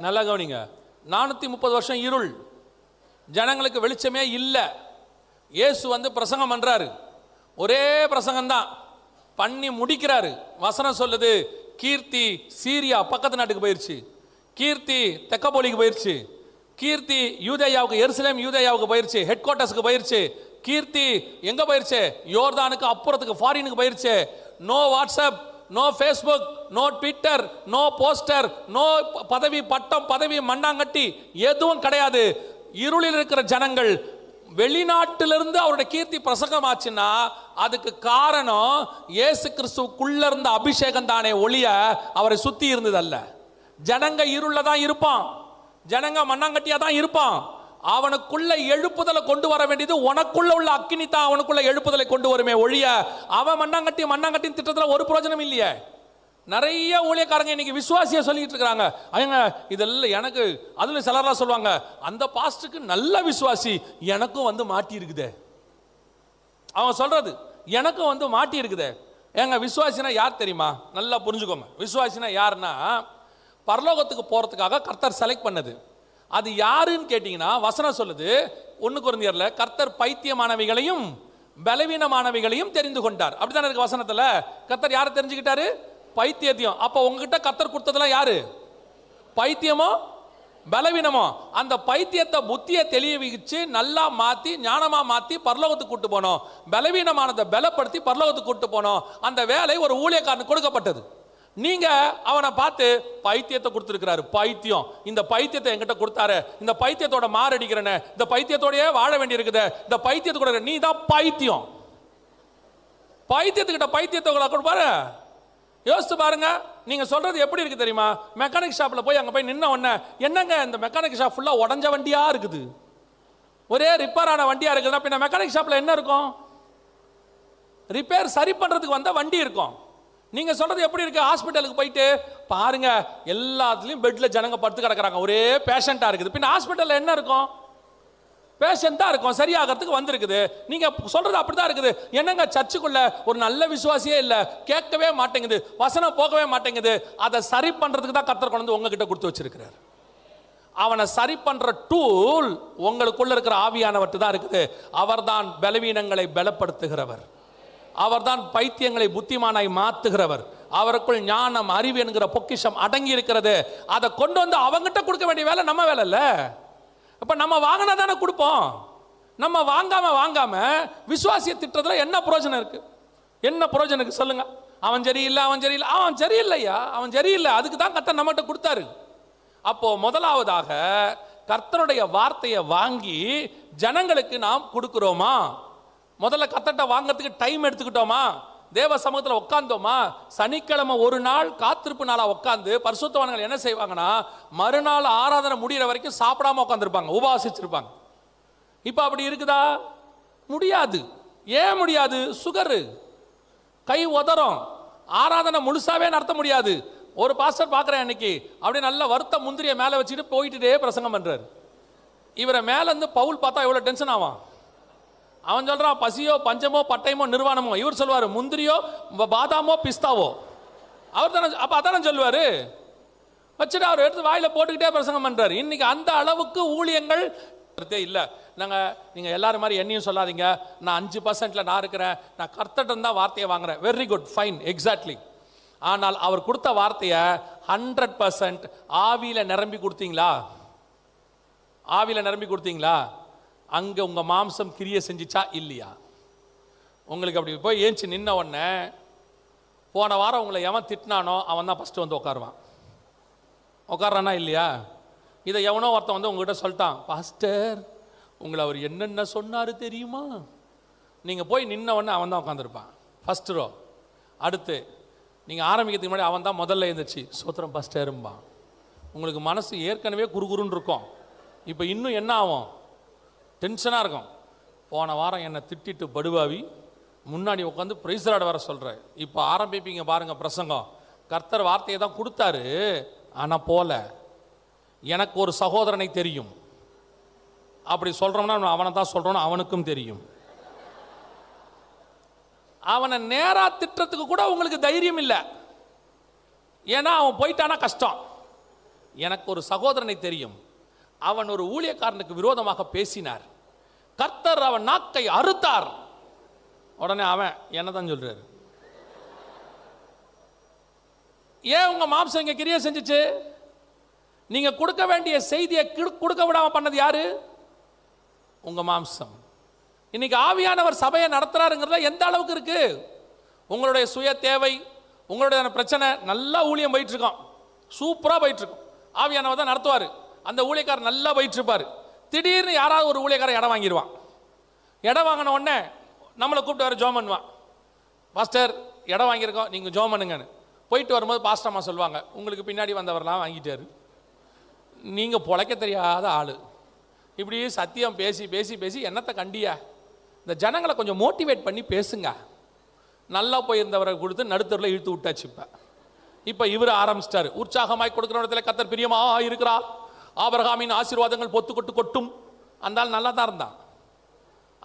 நல்லா கவனிங்க. நானூற்றி முப்பது வருஷம் இருள். ஜனங்களுக்கு வெளிச்சமே இல்லை. இயேசு வந்து பிரசங்கம் பண்ணுறாரு ஒரே பிரசங்கம்தான். பண்ணி முடிக்கிறாரு. வசனம் சொல்லுது கீர்த்தி சீரியா பக்கத்து நாட்டுக்கு போயிருச்சு. கீர்த்தி தெக்கப்போலிக்கு போயிருச்சு. கீர்த்தி யூதேயாவுக்கு எருசலேம் யூதேயாவுக்கு போயிருச்சு. ஹெட் குவார்ட்டர்ஸுக்கு போயிருச்சு. கீர்த்தி எங்கே போயிடுச்சு யோர்தானுக்கு அப்புறத்துக்கு ஃபாரினுக்கு போயிருச்சு. No WhatsApp. No Facebook no Twitter no poster no பதவி பட்டம் பதவி மண்ணாங்கட்டி எதுவும் கிடையாது. இருளில் இருக்கிற ஜனங்கள் வெளிநாட்டிலிருந்து அவருடைய கீர்த்தி பிரசங்கமாச்சுன்னா அதுக்கு காரணம் இயேசு கிறிஸ்துக்குள்ள இருந்த அபிஷேகம் தானே ஒளிய அவரை சுத்தி இருந்ததல்ல. ஜனங்க இருள தான் இருப்பான். ஜனங்க மண்ணாங்கட்டியா தான் இருப்பான். அவனுக்குள்ள எழுப்புதலை கொண்டு வர வேண்டியது உனக்குள்ள உள்ள அக்கினி தான் அவனுக்குள்ள எழுப்புதலை கொண்டு வருமே ஒழிய அவன் மண்ணாங்கட்டி மண்ணாங்கட்டின் திட்டத்தில் ஒரு பிரயோஜனம் இல்லையே. நிறைய ஊழியக்காரங்க இன்னைக்கு விசுவாசிய சொல்லிட்டு இருக்கிறாங்க அவங்க இதெல்லாம் எனக்கு அதுல சிலர்லாம் சொல்லுவாங்க அந்த பாஸ்டுக்கு நல்ல விசுவாசி எனக்கும் வந்து மாட்டி இருக்குதே அவன் சொல்றது எனக்கும் வந்து மாட்டி இருக்குதே ஏங்க விசுவாசினா யார் தெரியுமா? நல்லா புரிஞ்சுக்கோங்க. விசுவாசினா யாருன்னா பரலோகத்துக்கு போறதுக்காக கர்த்தர் செலக்ட் பண்ணது. அது யாருன்னு கேட்டிங்கன்னா வசனம் சொல்லுது ஒன்று குறைந்தியரில் கர்த்தர் பைத்தியமானவைகளையும் பலவீனமானவைகளையும் தெரிந்து கொண்டார். அப்படித்தானே இருக்கு வசனத்தில்? கர்த்தர் யாரை தெரிஞ்சுக்கிட்டாரு? பைத்தியத்தையும். அப்போ உங்ககிட்ட கர்த்தர் கொடுத்ததெல்லாம் யாரு? பைத்தியமோ பலவீனமோ? அந்த பைத்தியத்தை புத்தியை தெளிவிச்சு நல்லா மாற்றி ஞானமாக மாற்றி பரலோகத்துக்கு கூட்டு போனோம். பலவீனமானதை பலப்படுத்தி பரலோகத்துக்கு கூட்டு போனோம். அந்த வேலை ஒரு ஊழியக்காரனுக்கு கொடுக்கப்பட்டது. நீங்க அவனை பார்த்து பைத்தியத்தை கொடுத்துருக்கிறாரு. பைத்தியம். இந்த பைத்தியத்தை என்கிட்ட கொடுத்தாரு. இந்த பைத்தியத்தோட மாரடிக்கிறன. இந்த பைத்தியத்தோடயே வாழ வேண்டியிருக்குது. இந்த பைத்தியத்தை கூட நீ தான் பைத்தியம். பைத்தியத்துக்கிட்ட பைத்தியத்தை உங்களை கொடுப்பாரு யோசித்து பாருங்க. நீங்க சொல்றது எப்படி இருக்கு தெரியுமா? மெக்கானிக் ஷாப்ல போய் அங்க போய் நின்ன உடனே என்னங்க இந்த மெக்கானிக் ஷாப் ஃபுல்லா உடஞ்ச வண்டியா இருக்குது? ஒரே ரிப்பேர் ஆன வண்டியா இருக்குதுன்னா பின்ன மெக்கானிக் ஷாப்ல என்ன இருக்கும்? ரிப்பேர் சரி பண்றதுக்கு வந்த வண்டி இருக்கும். நீங்கள் சொல்கிறது எப்படி இருக்குது ஹாஸ்பிட்டலுக்கு போயிட்டு பாருங்க எல்லாத்துலேயும் பெட்டில் ஜனங்க படுத்து கிடக்கிறாங்க. ஒரே பேஷண்ட்டாக இருக்குது. பின்ன ஹாஸ்பிட்டலில் என்ன இருக்கும்? பேஷண்ட்டாக இருக்கும். சரியாகிறதுக்கு வந்திருக்குது. நீங்கள் சொல்கிறது அப்படி அப்படிதான் இருக்குது. என்னங்க சர்ச்சுக்குள்ள ஒரு நல்ல விசுவாசியே இல்லை. கேட்கவே மாட்டேங்குது. வசனம் போகவே மாட்டேங்குது. அதை சரி பண்ணுறதுக்கு தான் கத்தர் கொண்டு வந்து உங்ககிட்ட கொடுத்து வச்சிருக்கிறார். அவனை சரி பண்ணுற டூல் உங்களுக்குள்ள இருக்கிற ஆவியானவற்று தான் இருக்குது. அவர்தான் பலவீனங்களை பலப்படுத்துகிறவர். அவர்தான் பைத்தியங்களை புத்திமானாய் மாத்துகிறவர். அவருக்குள் ஞானம் அறிவு என்கிற பொக்கிஷம் அடங்கி இருக்கிறது. அதை கொண்டு வந்து அவங்ககிட்ட கொடுக்க வேண்டிய வேலை நம்ம வேலை இல்லை. அப்ப நம்ம வாங்கினா தானே கொடுப்போம். நம்ம வாங்காம வாங்காம விசுவாசிய திட்டத்தில் என்ன பிரயோஜனம் இருக்கு? என்ன பிரயோஜனம் இருக்கு சொல்லுங்க. அவன் சரியில்லை அவன் சரியில்லை. அவன் சரியில்லையா? அவன் சரியில்லை. அதுக்கு தான் கத்தர் நம்மகிட்ட கொடுத்தாரு. அப்போ முதலாவதாக கர்த்தருடைய வார்த்தையை வாங்கி ஜனங்களுக்கு நாம் கொடுக்குறோமா? முதல்ல கத்தட்ட வாங்குறதுக்கு டைம் எடுத்துக்கிட்டோமா? தேவ சமூகத்தில் உட்காந்தோமா சனிக்கிழமை ஒரு நாள் காத்திருப்பு நாளாக உட்காந்து பரிசுத்தவான்கள் என்ன செய்வாங்கன்னா மறுநாள் ஆராதனை முடிகிற வரைக்கும் சாப்பிடாம உட்காந்துருப்பாங்க உபாசிச்சிருப்பாங்க. இப்போ அப்படி இருக்குதா? முடியாது. ஏன் முடியாது? சுகரு. கை உதறும். ஆராதனை முழுசாவே நடத்த முடியாது. ஒரு பாஸ்டர் பார்க்குறேன் அன்னைக்கு அப்படியே நல்ல வருத்த முந்திரியை மேலே வச்சுட்டு போயிட்டுட்டே பிரசங்கம் பண்ணுறாரு இவரை மேலேருந்து பவுல் பார்த்தா எவ்வளோ டென்ஷன் ஆவான்? அவன் சொல்கிறான் பசியோ பஞ்சமோ பட்டயமோ நிர்வாணமோ. இவர் சொல்லுவார் முந்திரியோ பாதாமோ பிஸ்தாவோ. அவர் தானே அப்போ அதானே சொல்லுவார்? வச்சுட்டு அவர் எடுத்து வாயில் போட்டுக்கிட்டே பிரசங்கம் பண்ணுறாரு இன்றைக்கி அந்த அளவுக்கு ஊழியங்கள் இல்லை. நாங்கள் நீங்கள் எல்லாரும் மாதிரி என்னையும் சொல்லாதீங்க. நான் அஞ்சு பர்சன்ட்டில் நான் இருக்கிறேன். நான் கர்த்தட்டம் தான் வார்த்தையை வாங்குறேன். வெரி குட் ஃபைன் எக்ஸாக்ட்லி ஆனால் அவர் கொடுத்த வார்த்தையை ஹண்ட்ரட் பர்சன்ட் ஆவியில் நிரம்பி கொடுத்தீங்களா? ஆவியில் நிரம்பி கொடுத்தீங்களா? அங்கே உங்கள் மாம்சம் கிரியை செஞ்சுச்சா இல்லையா? உங்களுக்கு அப்படி போய் ஏஞ்சி நின்ன உடனே போன வாரம் உங்களை எவன் திட்டினானோ அவன் தான் ஃபஸ்ட்டு வந்து உட்காருவான். உட்காரானா இல்லையா? இதை எவனோ ஒருத்தன் வந்து உங்ககிட்ட சொல்லிட்டான் பாஸ்டர் உங்களை அவர் என்னென்ன சொன்னார் தெரியுமா? நீங்கள் போய் நின்ன உடனே அவன் தான் உட்காந்துருப்பான் ஃபஸ்ட் ரோ அடுத்து நீங்கள் ஆரம்பிக்கிறதுக்கு முன்னாடி அவன் தான் முதல்ல எழுந்துச்சு சோத்திரம் இரும்பான் உங்களுக்கு மனசு ஏற்கனவே குறுகுறுன்னு இருக்கும். இப்போ இன்னும் என்ன ஆகும்? டென்ஷனாக இருக்கும். போன வாரம் என்னை திட்டிட்டு படுவாவி முன்னாடி உட்காந்து பிரைசராட வர சொல்கிறேன் இப்போ ஆரம்பிப்பீங்க பாருங்கள் பிரசங்கம். கர்த்தர் வார்த்தையை தான் கொடுத்தாரு ஆனால் போல. எனக்கு ஒரு சகோதரனை தெரியும். அப்படி சொல்கிறோம்னா அவனை தான் சொல்கிறோன்னு அவனுக்கும் தெரியும். அவனை நேராக திட்டத்துக்கு கூட உங்களுக்கு தைரியம் இல்லை. ஏன்னா அவன் போயிட்டானா கஷ்டம். எனக்கு ஒரு சகோதரனை தெரியும். அவன் ஒரு ஊழியக்காரனுக்கு விரோதமாக பேசினார். கர்த்தர் அவன் நாக்கை அறுத்தார். உடனே அவன் என்னதான் சொல்றாரு? ஏன் உங்க மாம்சம் இங்க கிரியை செஞ்சுச்சு? நீங்க கொடுக்க வேண்டிய செய்தியை கொடுக்க விடாம பண்ணது யாரு? உங்க மாம்சம். இன்னைக்கு ஆவியானவர் சபையை நடத்துறாருங்கிறதுல எந்த அளவுக்கு இருக்கு? உங்களுடைய சுய தேவை உங்களுடைய பிரச்சனை நல்லா ஊழியம் போயிட்டு இருக்கோம். சூப்பரா போயிட்டு ஆவியானவர் தான் நடத்துவார். அந்த ஊழியக்காரர் நல்லா போயிட்டுருப்பார். திடீர்னு யாராவது ஒரு ஊழியக்காரர் இடம் வாங்கிடுவான். இடம் வாங்கின உடனே நம்மளை கூப்பிட்டு வர ஜோம் பண்ணுவான் பாஸ்டர் இடம் வாங்கியிருக்கோம் நீங்கள் ஜோம் பண்ணுங்கன்னு போயிட்டு வரும்போது பாஸ்டர்மா சொல்லுவாங்க உங்களுக்கு பின்னாடி வந்தவர்லாம் வாங்கிட்டாரு. நீங்கள் பொழைக்க தெரியாத ஆள். இப்படி சத்தியம் பேசி பேசி பேசி என்னத்தை கண்டியா? இந்த ஜனங்களை கொஞ்சம் மோட்டிவேட் பண்ணி பேசுங்க. நல்லா போயிருந்தவரை கொடுத்து நடுத்தரில் இழுத்து விட்டாச்சு இப்போ. இப்போ இவர் ஆரம்பிச்சிட்டாரு. உற்சாகமாய் கொடுக்குற இடத்துல கத்தர் பிரியமாக இருக்கிறார். ஆபரகாமின் ஆசீர்வாதங்கள் பொத்து கொட்டு கொட்டும். அந்த ஆள் நல்லா தான் இருந்தான்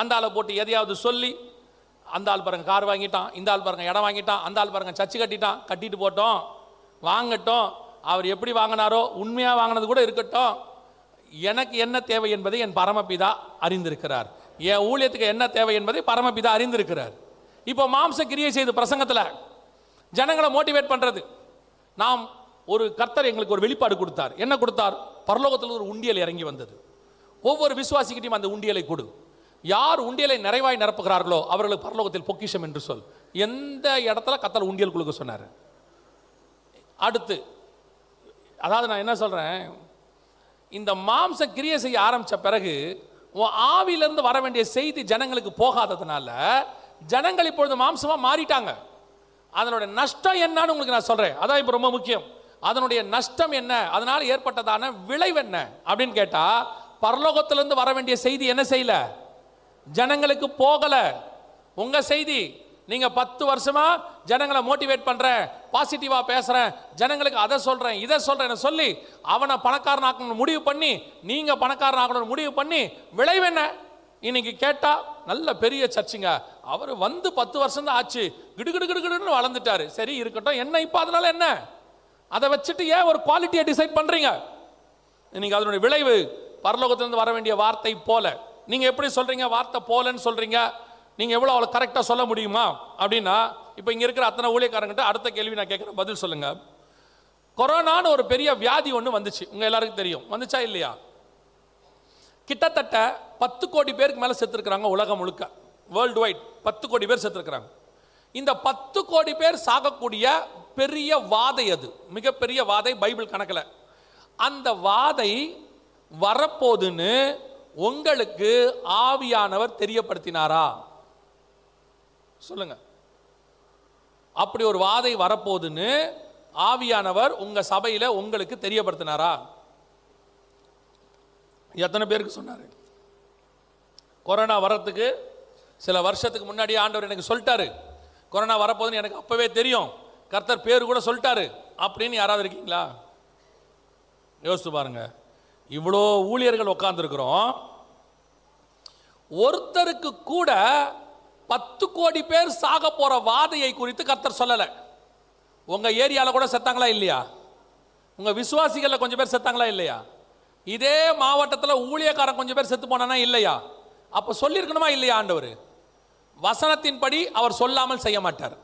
அந்த ஆளை போட்டு எதையாவது சொல்லி அந்த ஆள் பாருங்க கார் வாங்கிட்டான் இந்த ஆள் பாருங்க இடம் வாங்கிட்டான் அந்த ஆள் பாருங்க சர்ச்சு கட்டிட்டான் கட்டிட்டு போட்டோம் வாங்கட்டும். அவர் எப்படி வாங்கினாரோ உண்மையாக வாங்கினது கூட இருக்கட்டும். எனக்கு என்ன தேவை என்பதை என் பரமபிதா அறிந்திருக்கிறார். என் ஊழியத்துக்கு என்ன தேவை என்பதை பரமபிதா அறிந்திருக்கிறார். இப்போ மாம்ச கிரியை செய்து பிரசங்கத்தில் ஜனங்களை மோட்டிவேட் பண்ணுறது நாம் ஒரு கர்த்தர் எங்களுக்கு ஒரு வெளிப்பாடு கொடுத்தார். என்ன கொடுத்தார்? பரலோகத்தில் ஒரு உண்டியல் இறங்கி வந்தது. ஒவ்வொரு விசுவாசிக்கிட்டையும் அந்த உண்டியலை கொடு. யார் உண்டியலை நிறைவாய் நிரப்புகிறார்களோ அவர்களுக்கு பரலோகத்தில் பொக்கிஷம் என்று சொல். எந்த இடத்துல கத்தல் உண்டியல் கொடுக்க சொன்னார்? அடுத்து அதாவது நான் என்ன சொல்கிறேன் இந்த மாம்ச கிரியை செய்ய ஆரம்பித்த பிறகு உன் ஆவியிலிருந்து வர வேண்டிய செய்தி ஜனங்களுக்கு போகாததுனால ஜனங்கள் இப்பொழுது மாம்சமாக மாறிட்டாங்க. அதனுடைய நஷ்டம் என்னன்னு உங்களுக்கு நான் சொல்கிறேன் அதான் இப்போ ரொம்ப முக்கியம். அதனுடைய நஷ்டம் என்ன? அதனால் ஏற்பட்டதான விளைவு என்ன? அப்படின்னு கேட்டால் பரலோகத்திலிருந்து வர வேண்டிய செய்தி என்ன செய்யல? ஜனங்களுக்கு போகலை. உங்கள் செய்தி நீங்கள் பத்து வருஷமா ஜனங்களை மோட்டிவேட் பண்ணுறேன் பாசிட்டிவாக பேசுகிறேன் ஜனங்களுக்கு அதை சொல்கிறேன் இதை சொல்கிறேன் சொல்லி அவனை பணக்காரன் ஆகணும்னு முடிவு பண்ணி நீங்கள் பணக்காரன் ஆகணும்னு முடிவு பண்ணி விளைவு என்ன? இன்னைக்கு கேட்டால் நல்ல பெரிய சர்ச்சுங்க. அவர் வந்து பத்து வருஷம் தான் ஆச்சு. கிடுகிடு கிடுகிடுன்னு வளர்ந்துட்டாரு. சரி இருக்கட்டும். என்ன இப்போ அதனால என்ன? அதை வச்சுட்டு ஏன் ஒரு குவாலிட்டியை டிசைட் பண்ணுறீங்க நீங்கள் அதனுடைய விளைவு பரலோகத்திலிருந்து வர வேண்டிய வார்த்தை போல. நீங்கள் எப்படி சொல்கிறீங்க வார்த்தை போலன்னு சொல்கிறீங்க நீங்கள் எவ்வளோ அவ்வளோ கரெக்டாக சொல்ல முடியுமா? அப்படின்னா இப்போ இங்கே இருக்கிற அத்தனை ஊழியக்காரங்கிட்ட அடுத்த கேள்வி நான் கேட்குறேன். பதில் சொல்லுங்கள் கொரோனான்னு ஒரு பெரிய வியாதி ஒன்று வந்துச்சு. உங்கள் எல்லாருக்கும் தெரியும். வந்துச்சா இல்லையா? கிட்டத்தட்ட பத்து கோடி பேருக்கு மேலே செத்துருக்குறாங்க உலகம் முழுக்க. வேர்ல்டு வைட் பத்து கோடி பேர் செத்துருக்குறாங்க. இந்த பத்து கோடி பேர் சாகக்கூடிய பெரிய வாதை அது. மிகப்பெரிய வாதை பைபிள் கணக்கில். அந்த வாதை வரப்போதுன்னு உங்களுக்கு ஆவியானவர் தெரியப்படுத்தினாரா? சொல்லுங்க. அப்படி ஒரு வாதை வரப்போதுன்னு ஆவியானவர் உங்க சபையில் உங்களுக்கு தெரியப்படுத்தினாரா? எத்தனை பேருக்கு சொன்னாரு? கொரோனா வர்றதுக்கு சில வருஷத்துக்கு முன்னாடி ஆண்டவர் எனக்கு சொல்லிட்டாரு. கொரோனா வரப்போதுன்னு எனக்கு அப்பவே தெரியும். கர்த்தர் பேர் கூட சொல்லிட்டாரு. அப்படின்னு யாராவது இருக்கீங்களா? யோசித்து பாருங்க. இவ்வளோ ஊழியர்கள் உட்காந்துருக்குறோம் ஒருத்தருக்கு கூட பத்து கோடி பேர் சாக போகிற வாதையை குறித்து கர்த்தர் சொல்லலை. உங்கள் ஏரியாவில் கூட செத்தாங்களா இல்லையா? உங்கள் விசுவாசிகளில் கொஞ்சம் பேர் செத்தாங்களா இல்லையா? இதே மாவட்டத்தில் ஊழியக்காரன் கொஞ்சம் பேர் செத்து போனானா இல்லையா? அப்போ சொல்லியிருக்கணுமா இல்லையா ஆண்டவர்? வசனத்தின்படி அவர் சொல்லாமல் செய்ய மாட்டார்.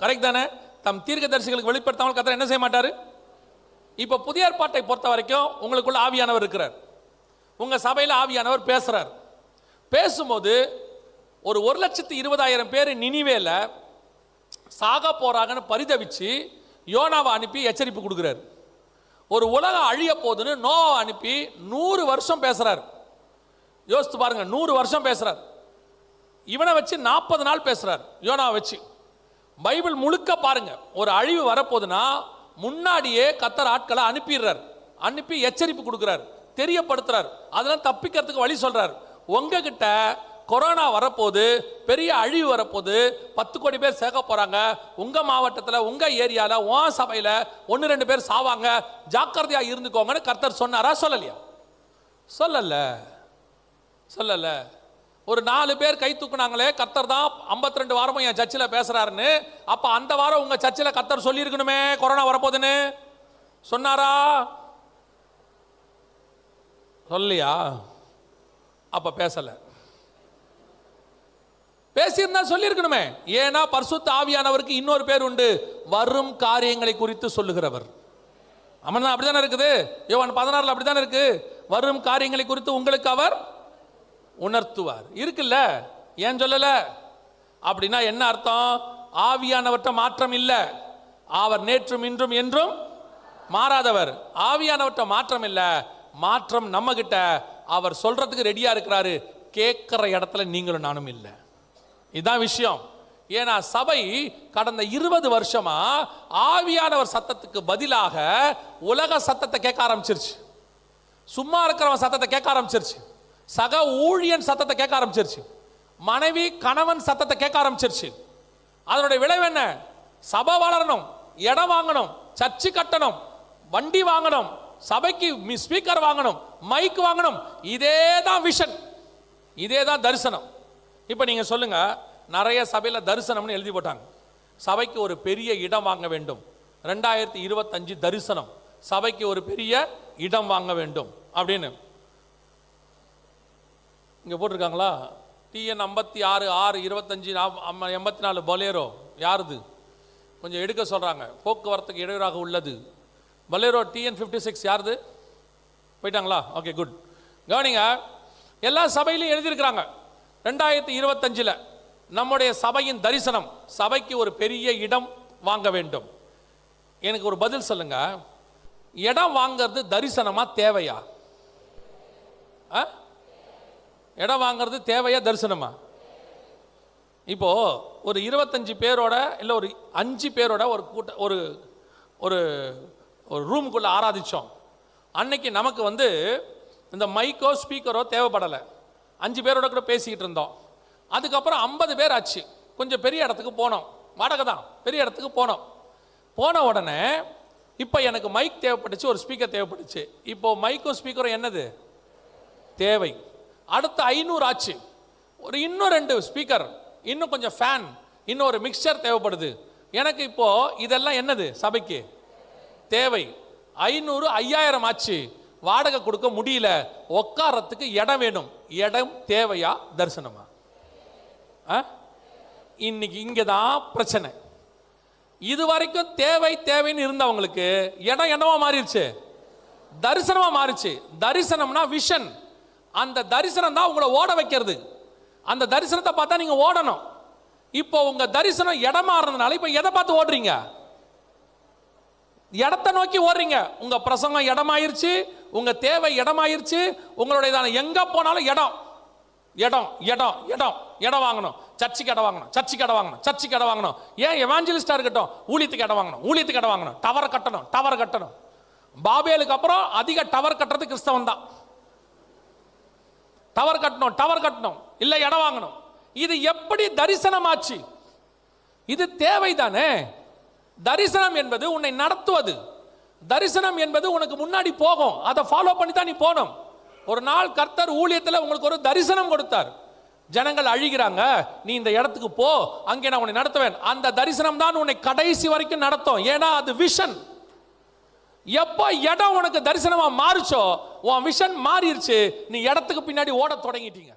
கரெக்ட் தானே? தம் தீர்க்கதரிசிகளுக்கு வெளிப்படுத்தாமல் கத்தர் என்ன செய்ய மாட்டார்? இப்போ புதிய ஏற்பாட்டை பொறுத்த வரைக்கும் உங்களுக்குள்ள ஆவியானவர் இருக்கிறார். உங்கள் சபையில் ஆவியானவர் பேசுகிறார் பேசும்போது ஒரு ஒரு லட்சத்து இருபதாயிரம் பேர் நினிவேல சாக போகிறாங்கன்னு பரிதவிச்சு யோனாவை அனுப்பி எச்சரிப்பு கொடுக்குறாரு. ஒரு உலகம் அழிய போகுதுன்னு நோவை அனுப்பி நூறு வருஷம் பேசுகிறார் யோசித்து பாருங்க நூறு வருஷம் பேசுகிறார் இவனை வச்சு நாற்பது நாள் பேசுகிறார் யோனாவை வச்சு. பைபிள் முழுக்க பாருங்க. ஒரு அழிவு வரப்போகுதுன்னா முன்னாடியே கத்தர் ஆட்களை அனுப்பிடுறார். அனுப்பி எச்சரிப்பு கொடுக்குறார். தெரியப்படுத்துறார். அதெல்லாம் தப்பிக்கிறதுக்கு வழி சொல்றார். உங்ககிட்ட கொரோனா வரப்போது பெரிய அழிவு வரப்போது பத்து கோடி பேர் சேர்க்க போறாங்க. உங்க மாவட்டத்தில் உங்க ஏரியால உன் சபையில ஒன்று ரெண்டு பேர் சாவாங்க. ஜாக்கிரதையா இருந்துக்கோங்கன்னு கர்த்தர் சொன்னாரா? சொல்லலையா? சொல்லல. சொல்லலை. ஒரு நாலு பேர் கை தூக்குனாங்களே கத்தர் தான் 52 ரெண்டு வாரமும் என் சர்ச்சில் பேசுறாருன்னு. அப்போ அந்த வாரம் உங்கள் சர்ச்சில் கத்தர் சொல்லியிருக்கணுமே கொரோனா வரப்போகுதுன்னு? சொன்னாரா? சொல்லியா அப்போ பேசலை. பேசியிருந்தா சொல்லியிருக்கணுமே. ஏன்னா பரிசுத்த ஆவியானவருக்கு இன்னொரு பேர் உண்டு. வரும் காரியங்களை குறித்து சொல்லுகிறவர். அமர்தான் அப்படிதானே இருக்குது? யோவான் பதினாறுல அப்படிதானே இருக்கு? வரும் காரியங்களை குறித்து உங்களுக்கு அவர் உணர்த்துவார். இருக்குல்ல? ஏன் சொல்லல? அப்படின்னா என்ன அர்த்தம்? ஆவியானவற்ற மாற்றம் இல்லை. அவர் நேற்றும் இன்றும் என்றும் மாறாதவர். ஆவியானவற்ற மாற்றம் இல்லை. மாற்றம் நம்ம கிட்ட அவர் சொல்றதுக்கு ரெடியா இருக்கிறாரு. கேட்குற இடத்துல நீங்களும் நானும் இல்லை. இதுதான் விஷயம். ஏன்னா சபை கடந்த இருபது வருஷமா ஆவியானவர் சத்தத்துக்கு பதிலாக உலக சத்தத்தை கேட்க ஆரம்பிச்சிருச்சு. சும்மா இருக்கிறவன் சத்தத்தை கேட்க ஆரம்பிச்சிருச்சு. சக ஊழியன் சத்தத்தை கேட்க ஆரம்பிச்சிருச்சு. மனைவி கணவன் சத்தத்தை கேட்க ஆரம்பிச்சிருச்சு. அதனுடைய விளைவு என்ன? சபை வளரணும் இடம் வாங்கணும் சர்ச்சு கட்டணும் வண்டி வாங்கணும் சபைக்கு ஸ்பீக்கர் வாங்கணும் மைக் வாங்கணும். இதே தான் விஷன் இதே தான் தரிசனம். இப்போ நீங்கள் சொல்லுங்க நிறைய சபையில் தரிசனம்னு எழுதி போட்டாங்க. சபைக்கு ஒரு பெரிய இடம் வாங்க வேண்டும். ரெண்டாயிரத்தி இருபத்தஞ்சு தரிசனம். சபைக்கு ஒரு பெரிய இடம் வாங்க வேண்டும். அப்படின்னு. இங்கே போட்டிருக்காங்களா? டிஎன் ஐம்பத்தி ஆறு ஆறு இருபத்தஞ்சி எண்பத்தி நாலு பொலேரோ யாருது? கொஞ்சம் எடுக்க சொல்கிறாங்க போக்குவரத்துக்கு இடையூறாக உள்ளது. பொலேரோ டிஎன் ஃபிஃப்டி சிக்ஸ் யாருது? போயிட்டாங்களா? ஓகே குட் கவனிங்க எல்லா சபையிலையும் எழுதியிருக்கிறாங்க. ரெண்டாயிரத்தி இருபத்தஞ்சில் நம்முடைய சபையின் தரிசனம் சபைக்கு ஒரு பெரிய இடம் வாங்க வேண்டும். எனக்கு ஒரு பதில் சொல்லுங்க. இடம் வாங்கிறது தரிசனமாக தேவையா? ஆ? இடம் வாங்கிறது தேவையா தரிசனமா? இப்போ ஒரு இருபத்தஞ்சு பேரோட இல்லை ஒரு அஞ்சு பேரோட ஒரு கூட்ட ஒரு ஒரு ஒரு ரூமுக்குள்ளே ஆராதித்தோம் அன்னைக்கு நமக்கு வந்து இந்த மைக்கோ ஸ்பீக்கரோ தேவைப்படலை. அஞ்சு பேரோட கூட பேசிக்கிட்டு இருந்தோம். அதுக்கப்புறம் ஐம்பது பேர் ஆச்சு. கொஞ்சம் பெரிய இடத்துக்கு போனோம். வாடகை தான். பெரிய இடத்துக்கு போனோம். போன உடனே இப்போ எனக்கு மைக் தேவைப்பட்டுச்சு ஒரு ஸ்பீக்கர் தேவைப்பட்டுச்சு. இப்போது மைக்கும் ஸ்பீக்கரும் என்னது? தேவை. அடுத்து ஐநூறு ஆச்சு. ஒரு இன்னும் ரெண்டு ஸ்பீக்கர் இன்னும் கொஞ்சம் ஃபேன் இன்னும் ஒரு மிக்சர் தேவைப்படுது. எனக்கு இப்போது இதெல்லாம் என்னது சபைக்கு? தேவை. ஐநூறு ஐயாயிரம் ஆச்சு. வாடகை கொடுக்க முடியல. உட்காரத்துக்கு இடம் வேணும். இடம் தேவையா? தரிசனமா? ஆ? இன்னைக்கு இங்கே தான் பிரச்சனை. இது வரைக்கும் தேவை தேவைன்னு இருந்தவங்களுக்கு இடம் என்னவா மாறிடுச்சு? தரிசனமா மாறிச்சு. தரிசனம்னா விஷன் அந்த தரிசனம் தான் உங்களை ஓட வைக்கிறது. அந்த தரிசனத்தை பார்த்தா நீங்கள் ஓடணும். இப்போ உங்கள் தரிசனம் இடம் இப்போ எதை பார்த்து ஓடுறீங்க? இடத்தை நோக்கி ஓடுறீங்க. உங்கள் பிரசங்கம் இடமாயிருச்சு உங்கள் தேவை இடமாயிருச்சு உங்களுடையதான எங்கே போனாலும் இடம். இடம் இடம் இடம் இடம் வாங்கணும். சர்ச்சுக்கு இடம் வாங்கணும் சர்ச்சுக்கு இடம் வாங்கணும் சர்ச்சுக்கு இடம் வாங்கணும். ஏன் எவாஞ்சலிஸ்டாக இருக்கட்டும் ஊழியத்துக்கு இடம் வாங்கணும் ஊழியத்துக்கு இடம் வாங்கணும். டவர் கட்டணும் டவர் கட்டணும். பாபேலுக்கு அப்புறம் அதிக டவர் கட்டுறது கிறிஸ்தவன் தான். டவர் கட்டணும் டவர் கட்டணும். இல்லை இடம் வாங்கணும். இது எப்படி தரிசனமாச்சு? இது தேவைதானே? தரிசனம் என்பது உன்னை நடத்துவது. தரிசனம் என்பது உனக்கு முன்னாடி போகும். அதை ஃபாலோ பண்ணி தான் நீ போகணும். ஒரு நாள் கர்த்தர் ஊழியத்தில் உங்களுக்கு ஒரு தரிசனம் கொடுத்தார். ஜனங்கள் அழிகிறாங்க நீ இந்த இடத்துக்கு போ அங்கே நான் உன்னை நடத்துவேன். அந்த தரிசனம் தான் உன்னை கடைசி வரைக்கும் நடத்தும். ஏன்னா அது விஷன் எப்போ இடம் உனக்கு தரிசனமாக மாறுச்சோ உன் விஷன் மாறிடுச்சு நீ இடத்துக்கு பின்னாடி ஓட தொடங்கிட்டீங்க.